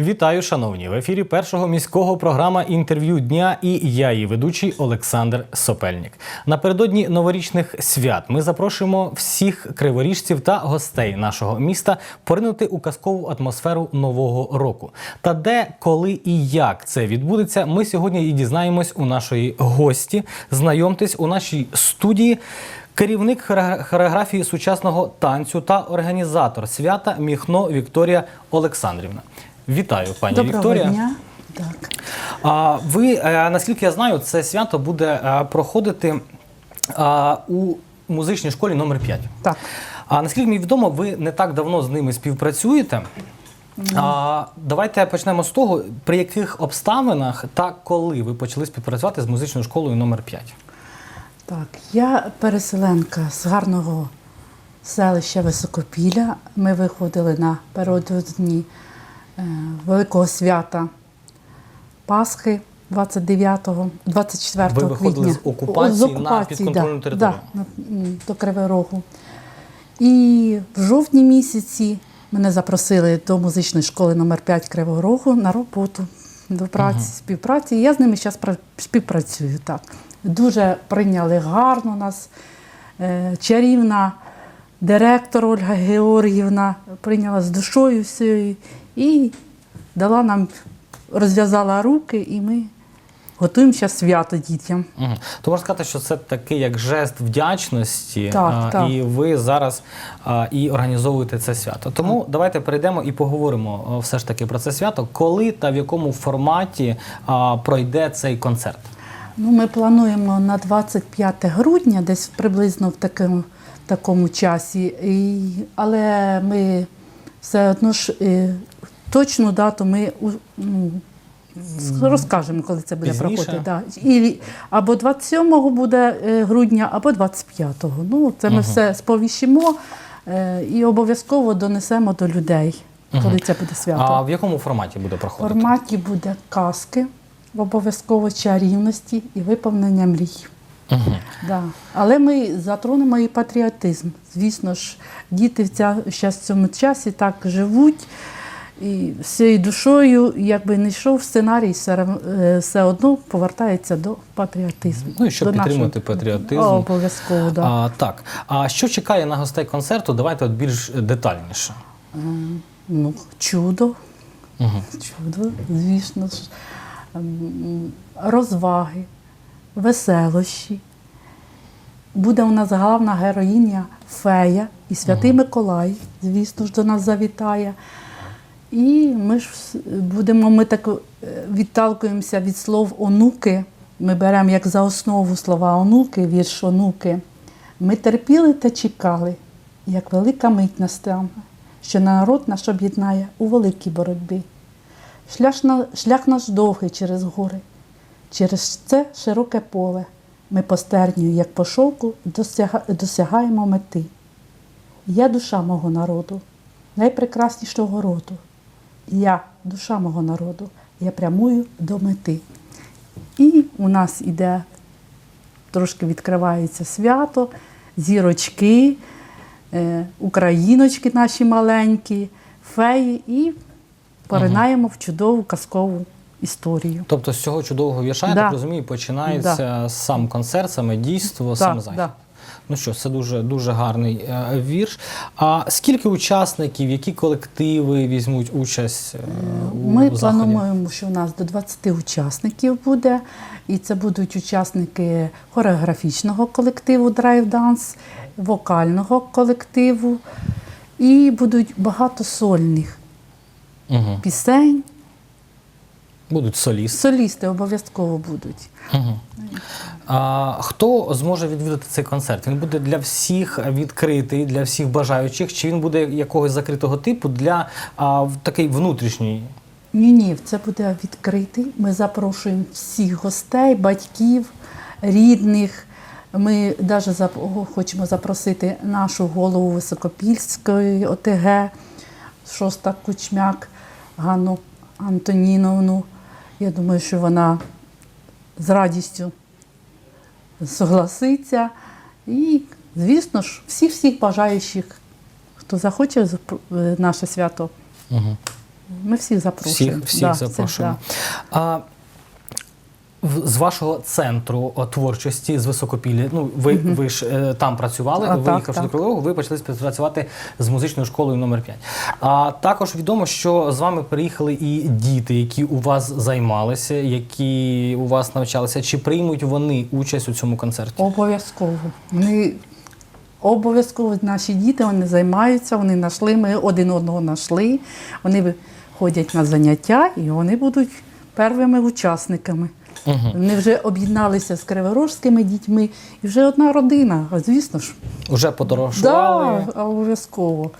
Вітаю, шановні! В ефірі першого міського програма інтерв'ю дня і я, її ведучий Олександр Сопельник. Напередодні новорічних свят ми запрошуємо всіх криворіжців та гостей нашого міста поринути у казкову атмосферу нового року. Та де, коли і як це відбудеться, ми сьогодні і дізнаємось у нашої гості. Знайомтесь у нашій студії. Керівник хоре- хореографії сучасного танцю та організатор свята Міхно Вікторія Олександрівна. Вітаю, пані Доброго Вікторія. дня. Так. А, ви, е, наскільки я знаю, це свято буде е, проходити а, у музичній школі номер 5. так. А наскільки мені відомо, ви не так давно з ними співпрацюєте. А, давайте почнемо з того, при яких обставинах та коли ви почали співпрацювати з музичною школою номер 5. Так, я переселенка з гарного селища Високопілля. Ми виходили на передодні е, Великого свята Пасхи 29-го, 24 Ви виходили квітня. з окупації на підконтрольну да, територію? Да, до Кривого Рогу. І в жовтні місяці мене запросили до музичної школи номер 5 Кривого Рогу на роботу, до праці, співпраці. І я з ними зараз співпрацюю. Так. Дуже прийняли гарно нас. Е, Чарівна директор Ольга Георгіївна прийняла з душою всією і дала нам, розв'язала руки, і ми готуємо зараз свято дітям. Угу. То можна сказати, що це такий як жест вдячності, Так, а, так. і ви зараз а, і організовуєте це свято. Тому давайте перейдемо і поговоримо все ж таки про це свято. Коли та в якому форматі а, пройде цей концерт? Ну, ми плануємо на 25 грудня, десь приблизно в такому, такому часі. І, але ми все одно ж е, точну дату ми у- ну, розкажемо, коли це буде Пізніше? проходити. Да. І, або 27 буде е, грудня, або 25-го. Ну, це ми все сповіщимо е, і обов'язково донесемо до людей, коли це буде свято. А в якому форматі буде проходити? В форматі буде казки, обов'язково чарівності і виповнення мрій. Угу. Да. Але ми затронемо і патріотизм. Звісно ж, діти в, ця, в цьому часі так живуть. І всією душою, якби не йшов сценарій, все, е, все одно повертається до патріотизму. Ну і щоб до нашого- патріотизм. О, обов'язково, да. А, так. А що чекає на гостей концерту? Давайте от більш детальніше. Ну, чудо, Угу. чудо, звісно ж, Ем, розваги, веселощі. Буде у нас головна героїня Фея і Святий Миколай, звісно ж, до нас завітає. І ми ж будемо, ми так е, відталкуємося від слов онуки. Ми беремо як за основу слова онуки, вірш онуки. Ми терпіли та чекали, як велика мить настане, що народ наш об'єднає у великій боротьбі. Шлях, на, шлях наш довгий через гори, через це широке поле. Ми по стерню, як по шовку, досягаємо мети. Я душа мого народу, найпрекраснішого роду. Я душа мого народу, я прямую до мети. І у нас іде, трошки відкривається свято, зірочки, е, україночки наші маленькі, феї, і поринаємо в чудову казкову історію. Тобто з цього чудового вірша, я так розумію, починається сам концерт, саме дійство, сам захід. да. Ну що, це дуже дуже гарний е, вірш. А скільки учасників, які колективи візьмуть участь е, у Ми заході? плануємо, що у нас до 20 учасників буде, і це будуть учасники хореографічного колективу Драйв Данс, вокального колективу, і будуть багато сольних Угу. пісень. Будуть солісти. Солісти обов'язково будуть. Угу. А, хто зможе відвідати цей концерт? Він буде для всіх відкритий, для всіх бажаючих, чи він буде якогось закритого типу для а, такий внутрішній? Ні, ні, це буде відкритий. Ми запрошуємо всіх гостей, батьків, рідних. Ми навіть хочемо запросити нашу голову Високопільської ОТГ, Шоста Кучмяк, Ганну Антоніновну. Я думаю, що вона з радістю согласиться. І, звісно ж, всіх всіх бажаючих, хто захоче е, наше свято Угу. Ми всіх запрошуємо. Всіх, всіх Да, всіх, запрошуємо. да. З вашого центру творчості з Високопілля, ну ви, ви ж е, там працювали, А, виїхавши так, до. Кривого, ви почали співпрацювати з музичною школою номер 5 А також відомо, що з вами приїхали і діти, які у вас займалися, які у вас навчалися. Чи приймуть вони участь у цьому концерті? Обов'язково. Вони обов'язково наші діти вони займаються, вони знайшли, ми один одного знайшли, вони ходять на заняття і вони будуть первими учасниками. Вони вже об'єдналися з криворожськими дітьми, і вже одна родина, звісно ж. Уже подорожували? Да, обов'язково.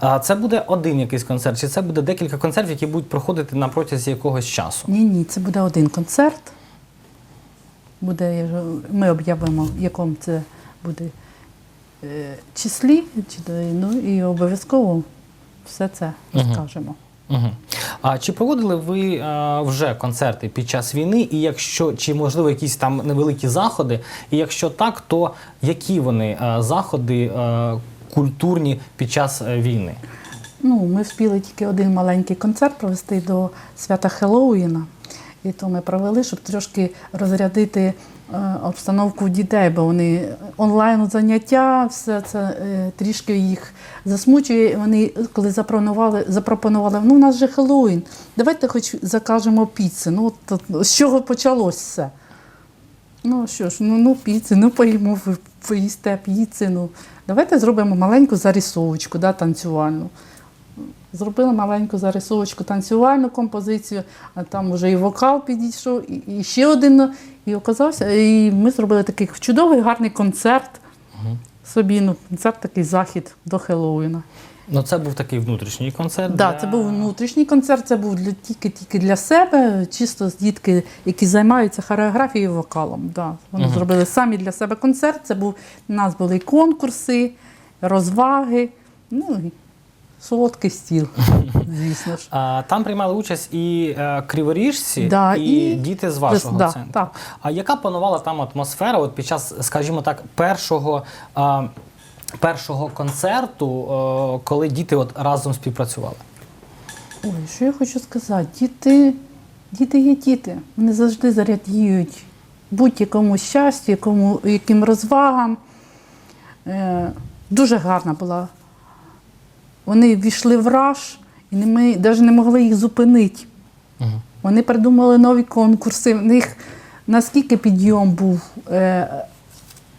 А це буде один якийсь концерт, чи це буде декілька концертів, які будуть проходити на протязі якогось часу? Ні, ні, це буде один концерт. Буде, ми об'явимо, в якому це буде е, числі, ну і обов'язково все це розкажемо. Угу. А чи проводили ви е, вже концерти під час війни? І якщо чи можливо якісь там невеликі заходи? І якщо так, то які вони е, заходи е, культурні під час війни? Ну, ми встигли тільки один маленький концерт провести до свята Хеллоуіна. І то ми провели, щоб трошки розрядити обстановку дітей, бо вони онлайн заняття, все це е, трішки їх засмучує. Вони коли запропонували, запропонували, ну у нас же Хеллоуін, давайте хоч закажемо піци. Ну, от, з чого почалось все? Ну що ж, ну, ну піци, ну поїмо, ви поїсте піци. Ну. Давайте зробимо маленьку зарисовочку, да, танцювальну. Зробили маленьку зарисовочку, танцювальну композицію, а там вже і вокал підійшов, і, і ще один. І оказався. І ми зробили такий чудовий, гарний концерт. Собі, ну, концерт такий захід до Хеллоуіна. Ну це був такий внутрішній концерт. Так, для- це був внутрішній концерт, це був для, тільки, тільки для себе, чисто з дітки, які займаються хореографією і вокалом. Да. Вони зробили самі для себе концерт. Це був, у нас були конкурси, розваги, ну солодкий стіл, звісно ж. А, там приймали участь і е, криворіжці, Да, і, і- діти з вашого Да, центру. так. А яка панувала там атмосфера от під час, скажімо так, першого, а, першого концерту, е, коли діти от разом співпрацювали? Ой, що я хочу сказати? Діти, діти є діти. Вони завжди зарядіють будь-якому щастю, якому, яким розвагам. Е, дуже гарна була. Вони війшли в раж, і ми навіть не могли їх зупинити. Вони придумали нові конкурси. В них наскільки підйом був, е,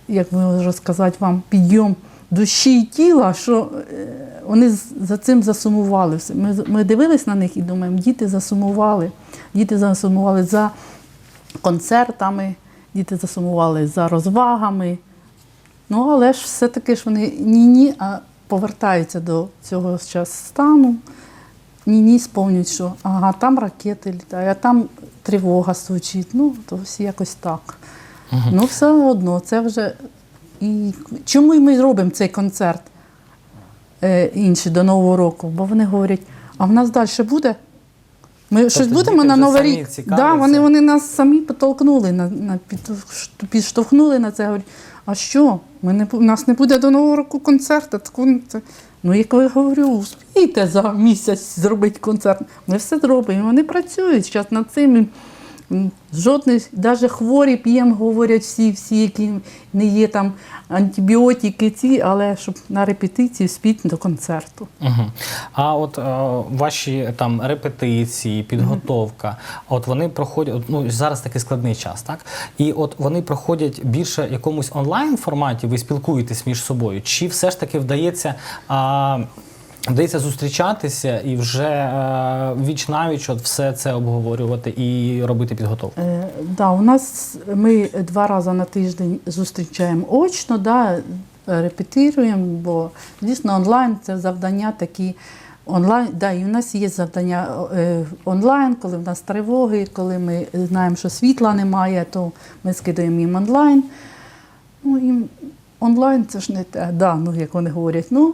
як можу сказати вам, підйом душі і тіла, що е, вони за цим засумували. все. Ми, ми дивились на них і думаємо, діти засумували. Діти засумували за концертами, діти засумували за розвагами. Ну, але ж все-таки ж вони ні-ні, а повертаються до цього щас стану. Ні-ні сповнюють, що ага, там ракети літають, а там тривога звучить. Ну, то всі якось так. Ну, все одно, це вже. І чому ми робимо цей концерт е, інший до Нового року? Бо вони говорять, а в нас далі буде? Ми щось будемо на Новий рік. Да, вони, вони нас самі потолкнули, на, на, підштовхнули на це. Говорять, а що? Ми не, у нас не буде до Нового року концерту. Ну, як я говорю, успійте за місяць зробити концерт. Ми все зробимо. Вони працюють зараз над цим. Жодний, навіть хворі п'ємо, говорять всі, всі, які не є там антибіотики, ці, але щоб на репетиції спіть до концерту. Угу. А от е, ваші там репетиції, підготовка, от вони проходять, ну зараз такий складний час, так? І от вони проходять більше якомусь онлайн форматі, ви спілкуєтесь між собою, чи все ж таки вдається. А, Вдається зустрічатися і вже е, віч навіч от все це обговорювати і робити підготовку. Е, да, у нас ми два рази на тиждень зустрічаємо очно, да, репетируємо, бо дійсно онлайн це завдання такі. Онлайн, да, і у нас є завдання е, онлайн, коли в нас тривоги, коли ми знаємо, що світла немає, то ми скидаємо їм онлайн. Ну, і онлайн це ж не те, да, ну, як вони говорять, ну,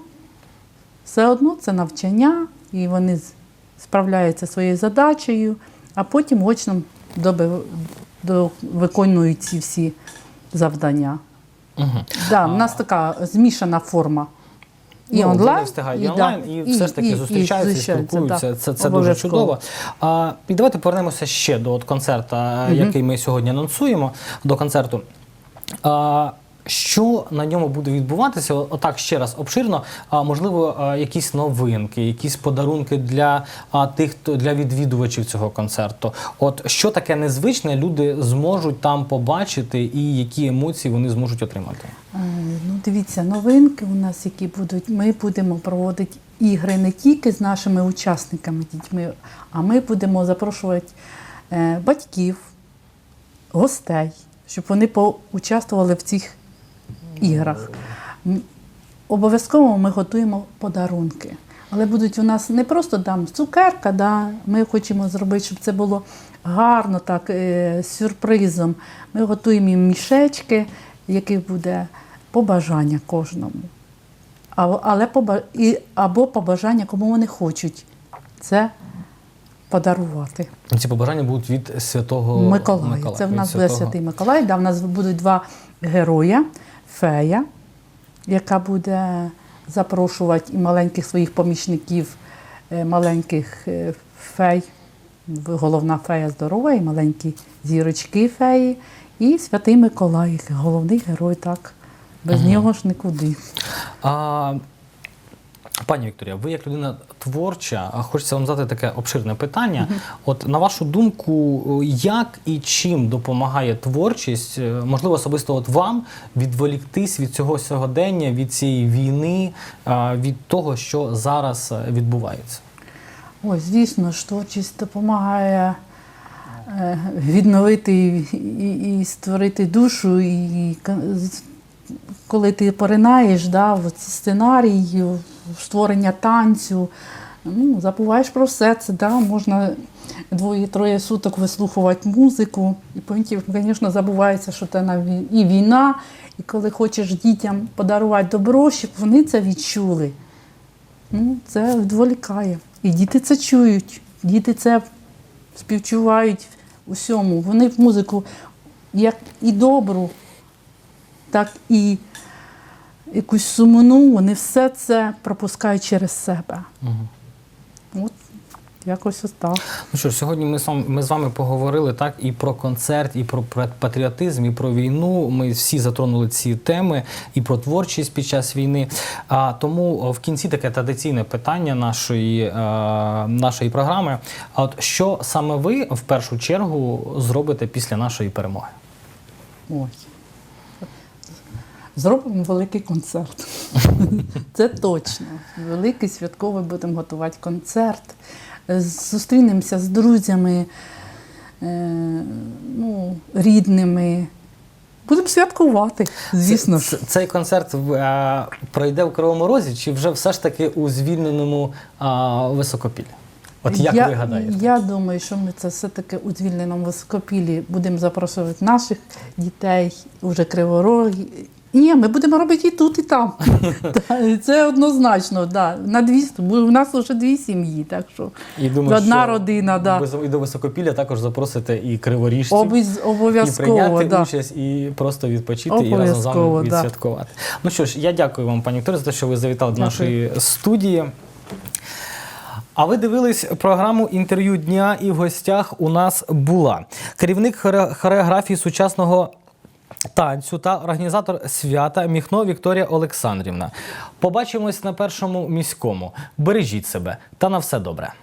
все одно це навчання, і вони справляються своєю задачею, а потім очно виконують ці всі завдання. Угу. Да, у нас така змішана форма. І ну, онлайн, встигають і, і онлайн, і, і- все ж таки і- і зустрічаються і, зустрічаються, спілкуються. да. Це, це дуже чудово. А, і давайте повернемося ще до от концерту, який ми сьогодні анонсуємо, до концерту. А, що на ньому буде відбуватися? Отак ще раз обширно. Можливо, якісь новинки, якісь подарунки для тих, хто для відвідувачів цього концерту. От що таке незвичне, люди зможуть там побачити, і які емоції вони зможуть отримати. Е, Ну, дивіться, новинки у нас, які будуть, ми будемо проводити ігри не тільки з нашими учасниками, дітьми, а ми будемо запрошувати е, батьків, гостей, щоб вони поучаствували в цих іграх. Обов'язково ми готуємо подарунки. Але будуть у нас не просто там цукерка, да? ми хочемо зробити, щоб це було гарно, так, е, сюрпризом. Ми готуємо їм мішечки, в яких буде побажання кожному. Але і, або побажання, кому вони хочуть це подарувати. Ці побажання будуть від святого Миколая. Це в нас буде Святий Миколай. Да, в нас будуть два героя: фея, яка буде запрошувати і маленьких своїх помічників, е, маленьких е, фей. Головна фея здорова, і маленькі зірочки феї. І святий Миколай, головний герой, так. Без нього ж нікуди. А, пані Вікторія, ви як людина творча, хочеться вам задати таке обширне питання. От на вашу думку, як і чим допомагає творчість, е, можливо, особисто от вам відволіктись від цього сьогодення, від цієї війни, від того, що зараз е, відбувається? Ой, звісно ж, творчість допомагає е, відновити і, і, і створити душу. І коли ти поринаєш да, в ці сценарії, в створення танцю, ну, забуваєш про все це. Да, можна двоє-троє суток вислухувати музику. І потім, звісно, забувається, що це і війна, і коли хочеш дітям подарувати добро, щоб вони це відчули. Ну, це відволікає. І діти це чують, діти це співчувають усьому. Вони в музику як і добру, так і якусь сумну, вони все це пропускають через себе. От якось ось так. Ну що ж, сьогодні ми з вами, ми з вами поговорили так і про концерт, і про патріотизм, і про війну. Ми всі затронули ці теми, і про творчість під час війни. А тому в кінці таке традиційне питання нашої, е, нашої програми. А от що саме ви в першу чергу зробите після нашої перемоги? Ой. Зробимо великий концерт. Це точно. Великий святковий будемо готувати концерт. Зустрінемося з друзями, е, ну, рідними. Будемо святкувати, звісно ж. Ц- Цей концерт е, пройде в Кривому Розі, чи вже все ж таки у звільненому е, Високопіллі? От як я, ви гадаєте? Я думаю, що ми це все-таки у звільненому високопіллі будемо запрошувати наших дітей, уже криворогі. Ні, ми будемо робити і тут, і там. Це однозначно, да. на дві, у нас вже дві сім'ї, так що І думаю, одна що родина, да. І до Високопілля також запросите і криворіжців. Обіз- І прийняти Да. участь, і просто відпочити, і разом з Обов'язково, вами да. Ну що ж, я дякую вам, пані Вікторія, за те, що ви завітали до нашої студії. А ви дивились програму інтерв'ю дня, і в гостях у нас була керівник хореографії сучасного танцю та організатор свята Міхно Вікторія Олександрівна. Побачимось на першому міському. Бережіть себе та на все добре.